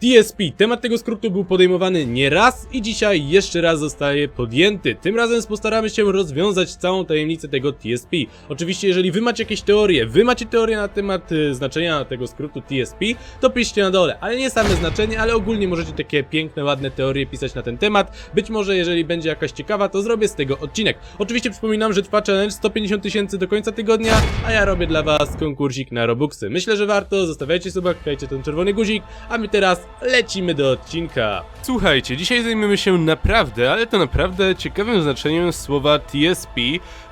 TSP. Temat tego skrótu był podejmowany nie raz i dzisiaj jeszcze raz zostaje podjęty. Tym razem postaramy się rozwiązać całą tajemnicę tego TSP. Oczywiście, jeżeli wy macie jakieś teorie, wy macie teorie na temat y, znaczenia tego skrótu TSP, to piszcie na dole. Ale nie same znaczenie, ale ogólnie możecie takie piękne, ładne teorie pisać na ten temat. Być może, jeżeli będzie jakaś ciekawa, to zrobię z tego odcinek. Oczywiście przypominam, że trwa challenge 150 tysięcy do końca tygodnia, a ja robię dla was konkursik na Robuxy. Myślę, że warto, zostawiajcie suba, klikajcie ten czerwony guzik, a my teraz lecimy do odcinka. Słuchajcie, dzisiaj zajmiemy się naprawdę, ale to naprawdę ciekawym znaczeniem słowa TSP,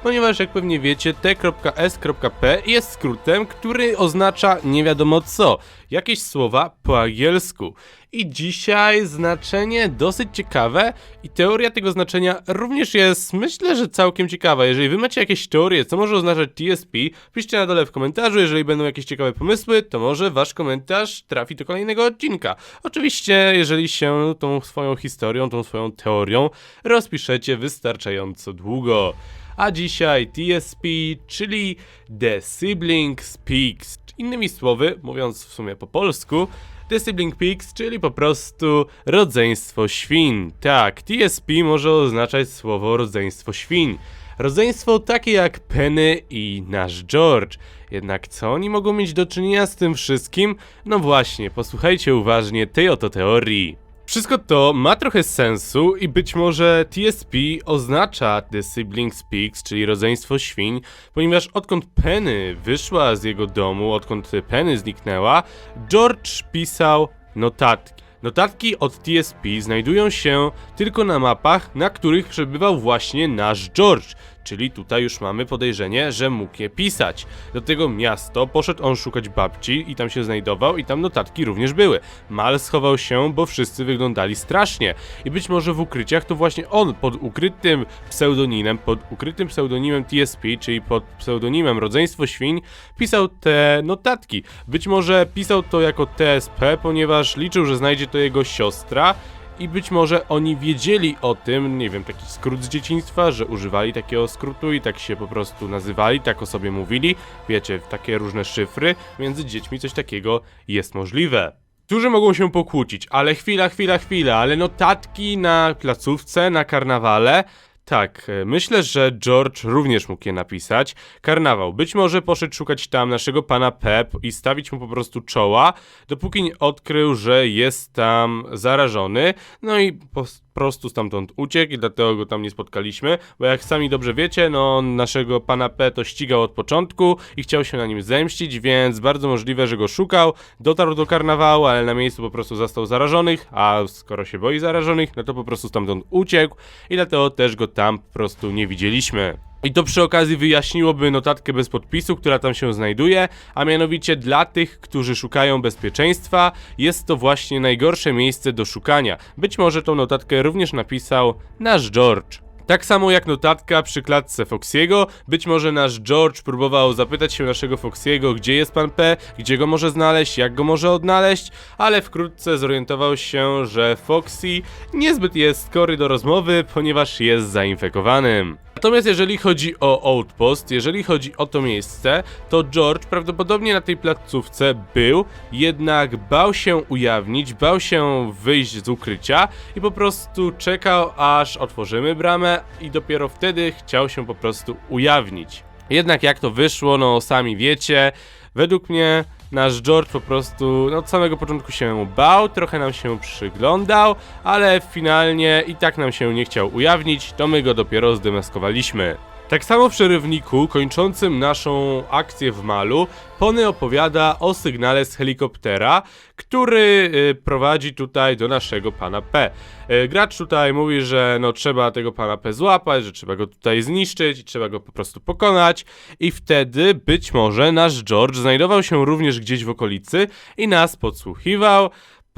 ponieważ jak pewnie wiecie, t.s.p jest skrótem, który oznacza nie wiadomo co, jakieś słowa po angielsku. I dzisiaj znaczenie dosyć ciekawe i teoria tego znaczenia również jest, myślę, że całkiem ciekawa. Jeżeli wy macie jakieś teorie, co może oznaczać TSP, piszcie na dole w komentarzu. Jeżeli będą jakieś ciekawe pomysły, to może wasz komentarz trafi do kolejnego odcinka. Oczywiście, jeżeli się tą swoją historią, tą swoją teorią rozpiszecie wystarczająco długo. A dzisiaj TSP, czyli The Sibling Speaks. Innymi słowy, mówiąc w sumie po polsku, The Sibling Pigs, czyli po prostu rodzeństwo świn. Tak, TSP może oznaczać słowo rodzeństwo świn. Rodzeństwo takie jak Penny i nasz George. Jednak co oni mogą mieć do czynienia z tym wszystkim? No właśnie, posłuchajcie uważnie tej oto teorii. Wszystko to ma trochę sensu i być może TSP oznacza The Sibling Speaks, czyli rodzeństwo świń, ponieważ odkąd Penny wyszła z jego domu, odkąd Penny zniknęła, George pisał notatki. Notatki od TSP znajdują się tylko na mapach, na których przebywał właśnie nasz George, czyli tutaj już mamy podejrzenie, że mógł je pisać. Do tego miasto poszedł on szukać babci i tam się znajdował i tam notatki również były. Mal schował się, bo wszyscy wyglądali strasznie i być może w ukryciach to właśnie on pod ukrytym pseudonimem, pod ukrytym pseudonimem TSP, czyli pod pseudonimem Rodzeństwo Świń, pisał te notatki. Być może pisał to jako TSP, ponieważ liczył, że znajdzie to jego siostra, i być może oni wiedzieli o tym, nie wiem, taki skrót z dzieciństwa, że używali takiego skrótu i tak się po prostu nazywali, tak o sobie mówili. Wiecie, takie różne szyfry. Między dziećmi coś takiego jest możliwe. Którzy mogą się pokłócić, ale chwila, chwila, chwila, ale notatki na placówce, na karnawale. Tak, e, myślę, że George również mógł je napisać. Karnawał. Być może poszedł szukać tam naszego pana Pep i stawić mu po prostu czoła, dopóki nie odkrył, że jest tam zarażony. No i prostu stamtąd uciekł i dlatego go tam nie spotkaliśmy, bo jak sami dobrze wiecie, no naszego pana P to ścigał od początku i chciał się na nim zemścić, więc bardzo możliwe, że go szukał, dotarł do karnawału, ale na miejscu po prostu zastał zarażonych, a skoro się boi zarażonych, no to po prostu stamtąd uciekł i dlatego też go tam po prostu nie widzieliśmy. I to przy okazji wyjaśniłoby notatkę bez podpisu, która tam się znajduje, a mianowicie dla tych, którzy szukają bezpieczeństwa, jest to właśnie najgorsze miejsce do szukania. Być może tą notatkę również napisał nasz George. Tak samo jak notatka przy klatce Foxiego, być może nasz George próbował zapytać się naszego Foxiego, gdzie jest pan P, gdzie go może znaleźć, jak go może odnaleźć, ale wkrótce zorientował się, że Foxy niezbyt jest skory do rozmowy, ponieważ jest zainfekowanym. Natomiast jeżeli chodzi o Outpost, jeżeli chodzi o to miejsce, to George prawdopodobnie na tej placówce był, jednak bał się ujawnić, bał się wyjść z ukrycia i po prostu czekał aż otworzymy bramę i dopiero wtedy chciał się po prostu ujawnić. Jednak jak to wyszło, no sami wiecie, według mnie nasz George po prostu no, od samego początku się bał, trochę nam się przyglądał, ale finalnie i tak nam się nie chciał ujawnić, to my go dopiero zdemaskowaliśmy. Tak samo w przerywniku kończącym naszą akcję w Malu, Pony opowiada o sygnale z helikoptera, który y, prowadzi tutaj do naszego pana P. Y, gracz tutaj mówi, że no trzeba tego pana P złapać, że trzeba go tutaj zniszczyć i trzeba go po prostu pokonać i wtedy być może nasz George znajdował się również gdzieś w okolicy i nas podsłuchiwał,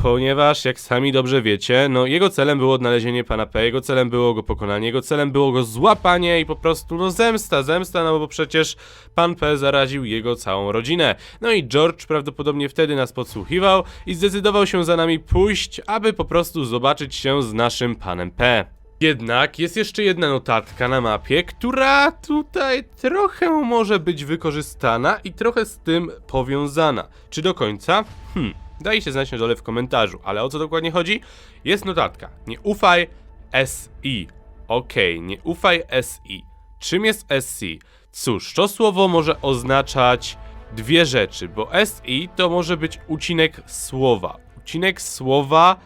ponieważ jak sami dobrze wiecie, no jego celem było odnalezienie pana P, jego celem było go pokonanie, jego celem było go złapanie i po prostu no zemsta, zemsta, no bo przecież pan P zaraził jego całą rodzinę. No i George prawdopodobnie wtedy nas podsłuchiwał i zdecydował się za nami pójść, aby po prostu zobaczyć się z naszym panem P. Jednak jest jeszcze jedna notatka na mapie, która tutaj trochę może być wykorzystana i trochę z tym powiązana. Czy do końca? Hmm. Dajcie znać na dole w komentarzu, ale o co dokładnie chodzi? Jest notatka. Nie ufaj SI. Okej, nie ufaj SI. Czym jest SI? Cóż, to słowo może oznaczać dwie rzeczy, bo SI to może być ucinek słowa. Ucinek słowa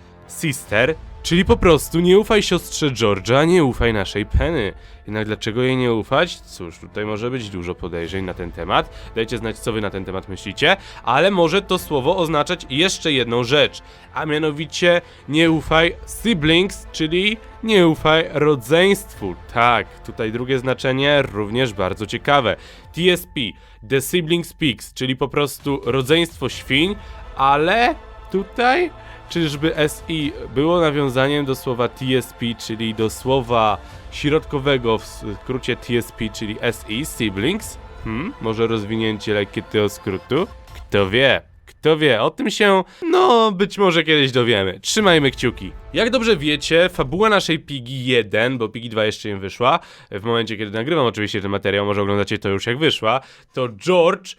sister, czyli po prostu nie ufaj siostrze George'a, nie ufaj naszej Penny. Jednak dlaczego jej nie ufać? Cóż, tutaj może być dużo podejrzeń na ten temat. Dajcie znać, co wy na ten temat myślicie, ale może to słowo oznaczać jeszcze jedną rzecz, a mianowicie nie ufaj siblings, czyli nie ufaj rodzeństwu. Tak, tutaj drugie znaczenie również bardzo ciekawe. TSP, The Sibling Speaks, czyli po prostu rodzeństwo świń, ale tutaj czyżby SI było nawiązaniem do słowa TSP, czyli do słowa środkowego w skrócie TSP, czyli SI, siblings? Hmm, może rozwinięcie lekkiego skrótu? Kto wie? Kto wie, o tym się, no, być może kiedyś dowiemy. Trzymajmy kciuki. Jak dobrze wiecie, fabuła naszej Pigi 1, bo Pigi 2 jeszcze nie wyszła, w momencie kiedy nagrywam oczywiście ten materiał, może oglądacie to już jak wyszła, to George e,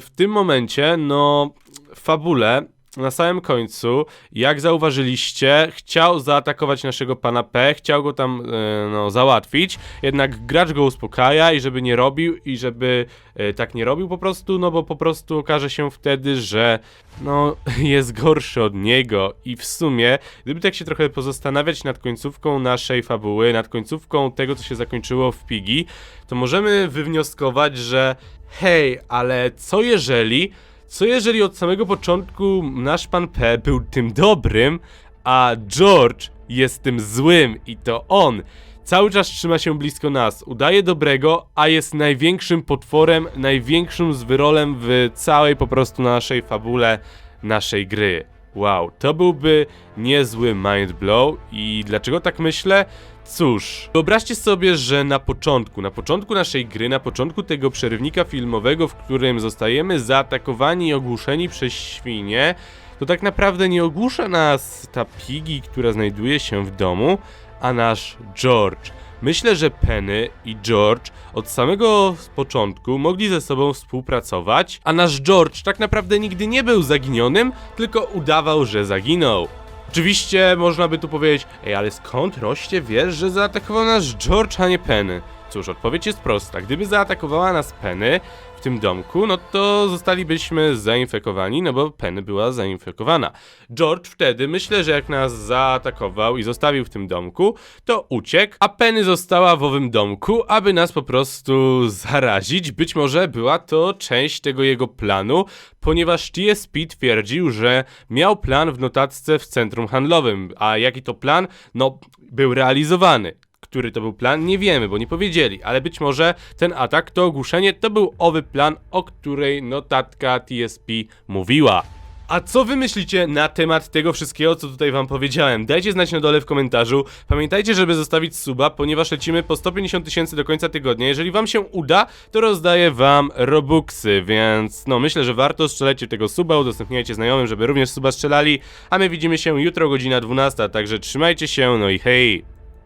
w tym momencie, no, w fabule na samym końcu, jak zauważyliście, chciał zaatakować naszego pana P, chciał go tam e, no, załatwić, jednak gracz go uspokaja i żeby nie robił i żeby e, tak nie robił po prostu, no bo po prostu okaże się wtedy, że no jest gorszy od niego. I w sumie, gdyby tak się trochę pozastanawiać nad końcówką naszej fabuły, nad końcówką tego, co się zakończyło w Pigi, to możemy wywnioskować, że hej, ale co jeżeli co jeżeli od samego początku nasz pan P był tym dobrym, a George jest tym złym i to on cały czas trzyma się blisko nas, udaje dobrego, a jest największym potworem, największym zwyrolem w całej po prostu naszej fabule, naszej gry. Wow, to byłby niezły mind blow i dlaczego tak myślę? Cóż, wyobraźcie sobie, że na początku, na początku naszej gry, na początku tego przerywnika filmowego, w którym zostajemy zaatakowani i ogłuszeni przez świnie, to tak naprawdę nie ogłusza nas ta Piggy, która znajduje się w domu, a nasz George. Myślę, że Penny i George od samego początku mogli ze sobą współpracować, a nasz George tak naprawdę nigdy nie był zaginionym, tylko udawał, że zaginął. Oczywiście można by tu powiedzieć, ej, ale skąd roście wiesz, że zaatakował nas George, a nie Penny? Cóż, odpowiedź jest prosta. Gdyby zaatakowała nas Penny tym domku, no to zostalibyśmy zainfekowani, no bo Penny była zainfekowana. George wtedy, myślę, że jak nas zaatakował i zostawił w tym domku, to uciekł, a Penny została w owym domku, aby nas po prostu zarazić. Być może była to część tego jego planu, ponieważ TSP twierdził, że miał plan w notatce w centrum handlowym. A jaki to plan? No, był realizowany. Który to był plan? Nie wiemy, bo nie powiedzieli, ale być może ten atak, to ogłuszenie, to był owy plan, o której notatka TSP mówiła. A co wy myślicie na temat tego wszystkiego, co tutaj wam powiedziałem? Dajcie znać na dole w komentarzu. Pamiętajcie, żeby zostawić suba, ponieważ lecimy po 150 tysięcy do końca tygodnia. Jeżeli wam się uda, to rozdaję wam robuxy, więc no myślę, że warto strzelajcie tego suba, udostępniajcie znajomym, żeby również suba strzelali. A my widzimy się jutro godzina 12, także trzymajcie się, no i hej!